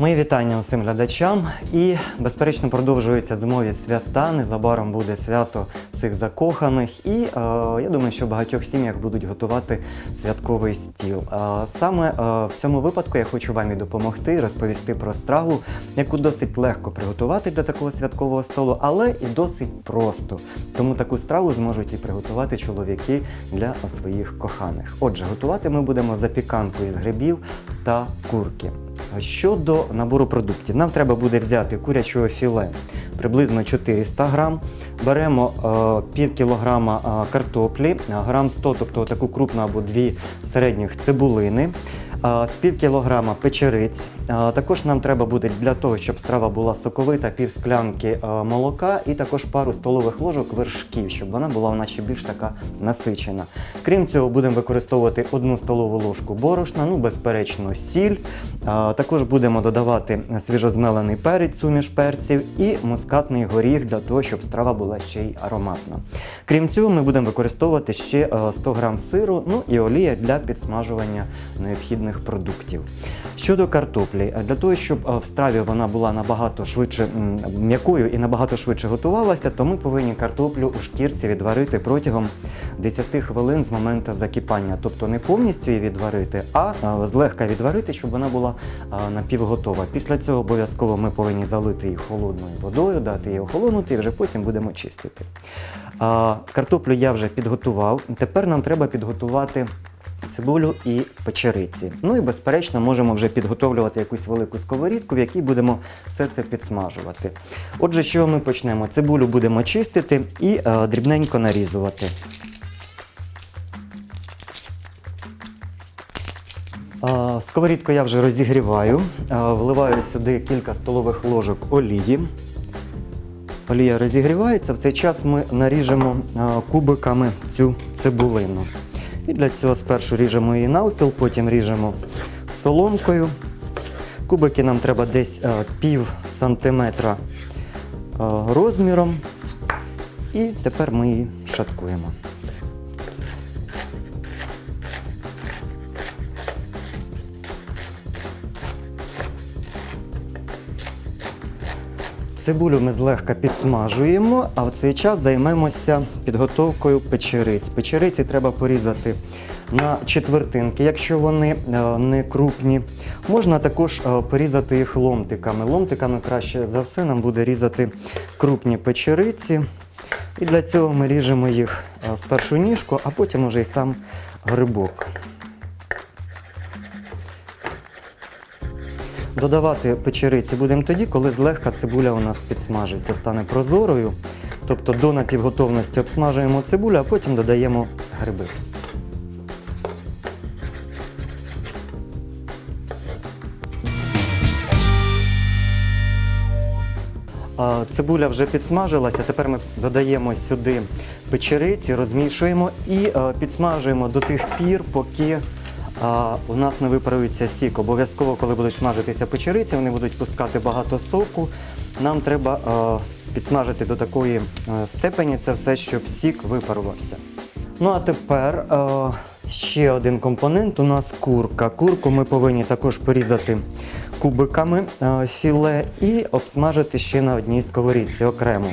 Мої вітання усім глядачам. І, безперечно, продовжуються зимові свята. Незабаром буде свято всіх закоханих. І е, я думаю, що в багатьох сім'ях будуть готувати святковий стіл. Е, саме е, в цьому випадку я хочу вам і допомогти розповісти про страву, яку досить легко приготувати для такого святкового столу, але і досить просто. Тому таку страву зможуть і приготувати чоловіки для своїх коханих. Отже, готувати ми будемо запіканку із грибів та курки. Щодо набору продуктів, нам треба буде взяти курячого філе приблизно 400 грам. Беремо е, пів кілограма е, картоплі, е, грам 100, тобто таку крупну або дві середніх цибулини. З пів кілограма печериць. Також нам треба буде для того, щоб страва була соковита, пів склянки молока і також пару столових ложок вершків, щоб вона була наче більш така насичена. Крім цього, будемо використовувати одну столову ложку борошна, ну безперечно, сіль. Також будемо додавати свіжозмелений перець, суміш перців і мускатний горіх для того, щоб страва була ще й ароматна. Крім цього, ми будемо використовувати ще е, 100 г сиру, ну і олія для підсмажування необхідних продуктів. Щодо картоплі, е, для того, щоб е, в страві вона була набагато швидше м'якою і набагато швидше готувалася, то ми повинні картоплю у шкірці відварити протягом 10 хвилин з моменту закипання. Тобто не повністю її відварити, а е, злегка відварити, щоб вона була е, напівготова. Після цього обов'язково ми повинні залити її холодною водою, дати її охолонути і вже потім будемо чистити. Картоплю я вже підготував. Тепер нам треба підготувати. Цибулю і печериці. Ну і безперечно, можемо вже підготовлювати якусь велику сковорідку, в якій будемо все це підсмажувати. Отже, що ми почнемо? Цибулю будемо чистити і е, дрібненько нарізувати. Сковорідку я вже розігріваю, вливаю сюди кілька столових ложок олії. Олія розігрівається. В цей час ми наріжемо кубиками цю цибулину. І для цього спершу ріжемо її навпіл, потім ріжемо соломкою. Кубики нам треба десь а, пів сантиметра а, розміром. І тепер ми її шаткуємо. Цибулю ми злегка підсмажуємо, а в цей час займемося підготовкою печериць. Печериці треба порізати на четвертинки, якщо вони е, не крупні. Можна також е, порізати їх ломтиками. Ломтиками краще за все нам буде різати крупні печериці. І для цього ми ріжемо їх е, спершу ніжку, а потім уже й сам грибок. Додавати печериці будемо тоді, коли злегка цибуля у нас підсмажиться, стане прозорою. Тобто до напівготовності обсмажуємо цибулю, а потім додаємо гриби. Цибуля вже підсмажилася, тепер ми додаємо сюди печериці, розмішуємо і підсмажуємо до тих пір, поки а, у нас не випарується сік. Обов'язково, коли будуть смажитися печериці, вони будуть пускати багато соку. Нам треба підсмажити до такої е, степені це все, щоб сік випарувався. Ну а тепер ще один компонент у нас курка. Курку ми повинні також порізати кубиками е, філе і обсмажити ще на одній сковорідці окремо.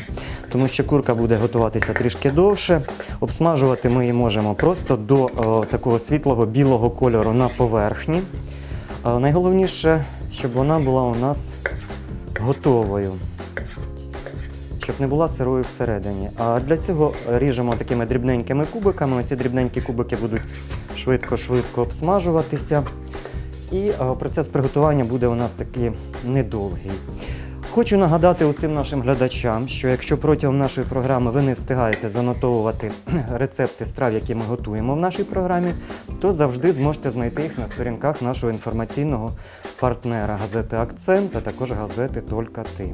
Тому що курка буде готуватися трішки довше. Обсмажувати ми її можемо просто до е, такого світлого білого кольору на поверхні. Е, найголовніше, щоб вона була у нас готовою щоб не була сирою всередині. А для цього ріжемо такими дрібненькими кубиками. Ці дрібненькі кубики будуть швидко-швидко обсмажуватися. І е, процес приготування буде у нас такий недовгий. Хочу нагадати усім нашим глядачам, що якщо протягом нашої програми ви не встигаєте занотовувати рецепти страв, які ми готуємо в нашій програмі, то завжди зможете знайти їх на сторінках нашого інформаційного партнера газети Акцент, а також газети Тільки ти.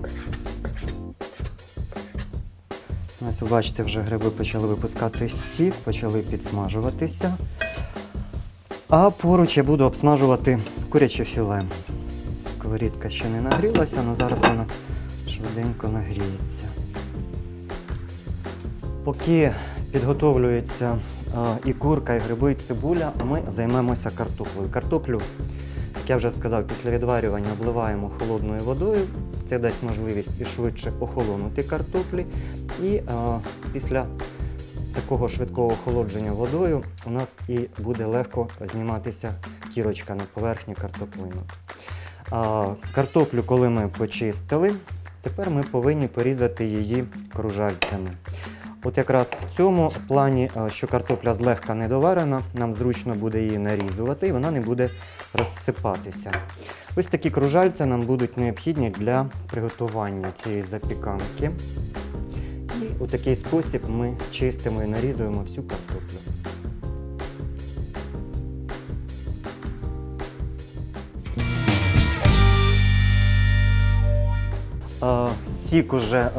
Ось ви бачите, вже гриби почали випускати сік, почали підсмажуватися. А поруч я буду обсмажувати куряче філе. Сковорідка ще не нагрілася, але зараз вона швиденько нагріється. Поки підготовлюється а, і курка, і гриби, і цибуля, ми займемося картоплею. Картоплю, як я вже сказав, після відварювання обливаємо холодною водою. Це дасть можливість і швидше охолонути картоплі. І е, після такого швидкого охолодження водою у нас і буде легко зніматися кірочка на поверхні картоплинок. А, картоплю, коли ми почистили, тепер ми повинні порізати її кружальцями. От якраз в цьому плані, е, що картопля злегка недоварена, нам зручно буде її нарізувати і вона не буде розсипатися. Ось такі кружальця нам будуть необхідні для приготування цієї запіканки. У такий спосіб ми чистимо і нарізуємо всю картоплю. Е, Сік уже е,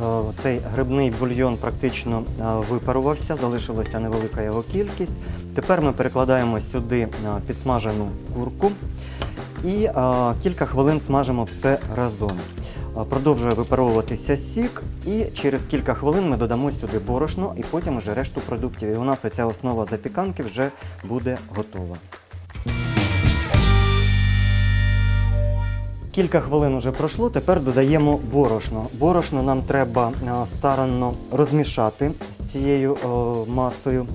цей грибний бульйон практично е, випарувався, залишилася невелика його кількість. Тепер ми перекладаємо сюди підсмажену курку і е, кілька хвилин смажимо все разом. Продовжує випаровуватися сік, і через кілька хвилин ми додамо сюди борошно і потім уже решту продуктів. І у нас оця основа запіканки вже буде готова. Кілька хвилин вже пройшло, тепер додаємо борошно. Борошно нам треба старанно розмішати з цією масою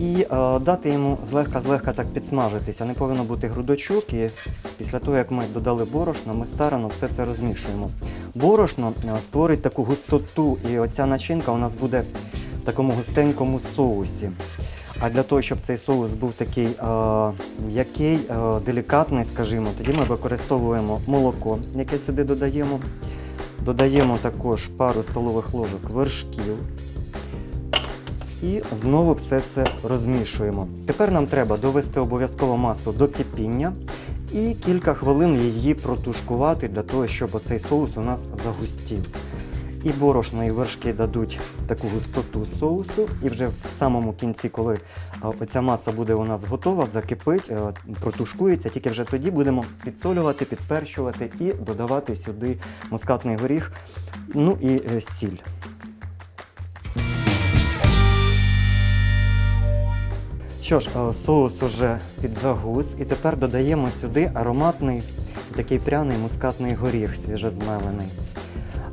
і е, дати йому злегка-злегка так підсмажитися. Не повинно бути грудочок. І після того, як ми додали борошно, ми старанно все це розмішуємо. Борошно е, створить таку густоту, і оця начинка у нас буде в такому густенькому соусі. А для того, щоб цей соус був такий е, м'який, е, делікатний, скажімо, тоді ми використовуємо молоко, яке сюди додаємо. Додаємо також пару столових ложок вершків. І знову все це розмішуємо. Тепер нам треба довести обов'язково масу до кипіння і кілька хвилин її протушкувати для того, щоб оцей соус у нас загустів. І борошно, і вершки дадуть таку густоту соусу. І вже в самому кінці, коли а, оця маса буде у нас готова, закипить, е, протушкується, тільки вже тоді будемо підсолювати, підперчувати і додавати сюди мускатний горіх, ну і е, сіль. Що ж, е, соус уже підзагус, і тепер додаємо сюди ароматний такий пряний мускатний горіх свіжозмелений.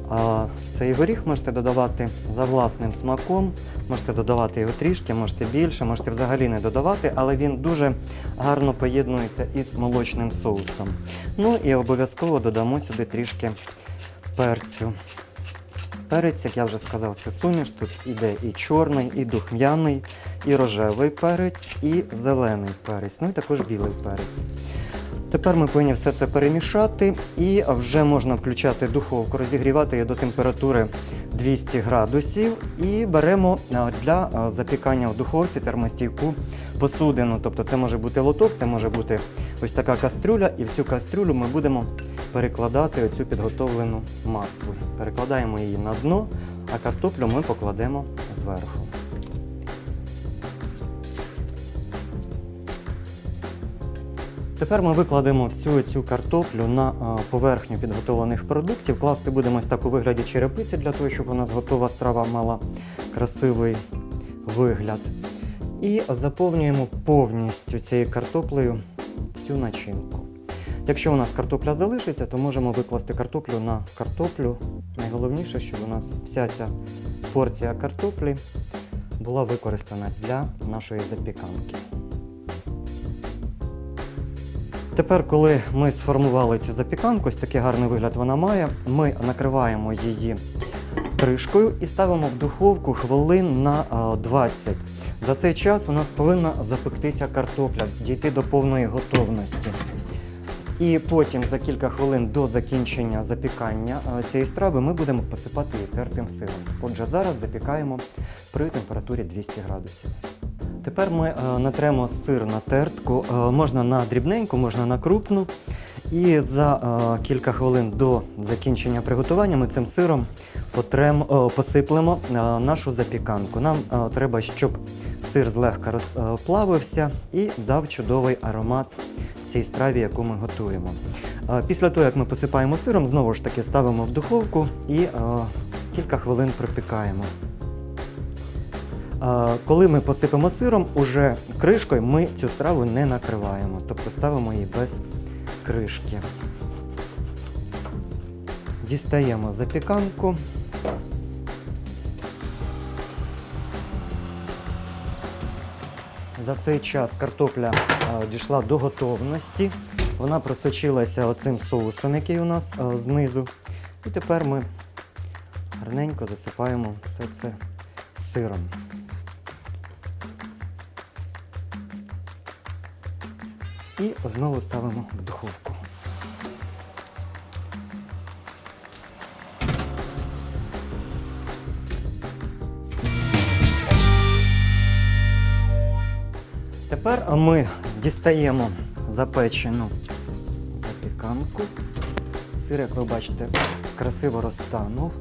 А Цей горіх можете додавати за власним смаком, можете додавати його трішки, можете більше, можете взагалі не додавати, але він дуже гарно поєднується із молочним соусом. Ну і обов'язково додамо сюди трішки перцю. Перець, як я вже сказав, це суміш. Тут іде і чорний, і духм'яний, і рожевий перець, і зелений перець, ну і також білий перець. Тепер ми повинні все це перемішати і вже можна включати духовку, розігрівати її до температури 200 градусів і беремо для запікання в духовці термостійку посудину. Тобто це може бути лоток, це може бути ось така кастрюля, і в цю кастрюлю ми будемо перекладати оцю підготовлену масу. Перекладаємо її на дно, а картоплю ми покладемо зверху. Тепер ми викладемо всю цю картоплю на поверхню підготовлених продуктів. Класти будемо ось так у вигляді черепиці для того, щоб у нас готова страва мала красивий вигляд. І заповнюємо повністю цією картоплею всю начинку. Якщо у нас картопля залишиться, то можемо викласти картоплю на картоплю. Найголовніше, щоб у нас вся ця порція картоплі була використана для нашої запіканки. Тепер, коли ми сформували цю запіканку, ось такий гарний вигляд вона має, ми накриваємо її кришкою і ставимо в духовку хвилин на 20. За цей час у нас повинна запектися картопля, дійти до повної готовності. І потім за кілька хвилин до закінчення запікання а, цієї страви ми будемо посипати її тертим сиром. Отже, зараз запікаємо при температурі 200 градусів. Тепер ми е, натремо сир на тертку. Е, можна на дрібненьку, можна на крупну. І за е, кілька хвилин до закінчення приготування ми цим сиром потрем, е, посиплемо е, нашу запіканку. Нам е, треба, щоб сир злегка розплавився і дав чудовий аромат цій страві, яку ми готуємо. Після того, як ми посипаємо сиром, знову ж таки ставимо в духовку і кілька хвилин пропікаємо. Коли ми посипемо сиром, уже кришкою ми цю страву не накриваємо, тобто ставимо її без кришки. Дістаємо запіканку. За цей час картопля е, дійшла до готовності. Вона просочилася оцим соусом, який у нас е, знизу. І тепер ми гарненько засипаємо все це сиром. І знову ставимо в духовку. Тепер ми дістаємо запечену запіканку. Сир, як ви бачите, красиво розтанув.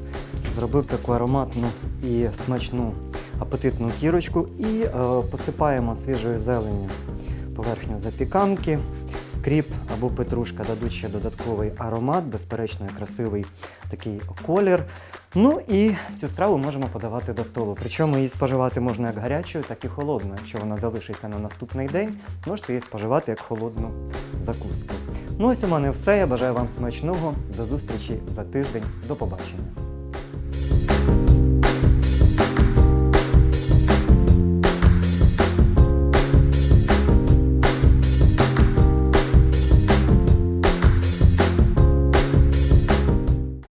Зробив таку ароматну і смачну апетитну кірочку. І е, посипаємо свіжою зеленню поверхню запіканки. Кріп або петрушка дадуть ще додатковий аромат, безперечно, красивий такий колір. Ну і цю страву можемо подавати до столу. Причому її споживати можна як гарячою, так і холодною. Якщо вона залишиться на наступний день, можете її споживати як холодну закуску. Ну ось у мене все. Я бажаю вам смачного. До зустрічі за тиждень. До побачення.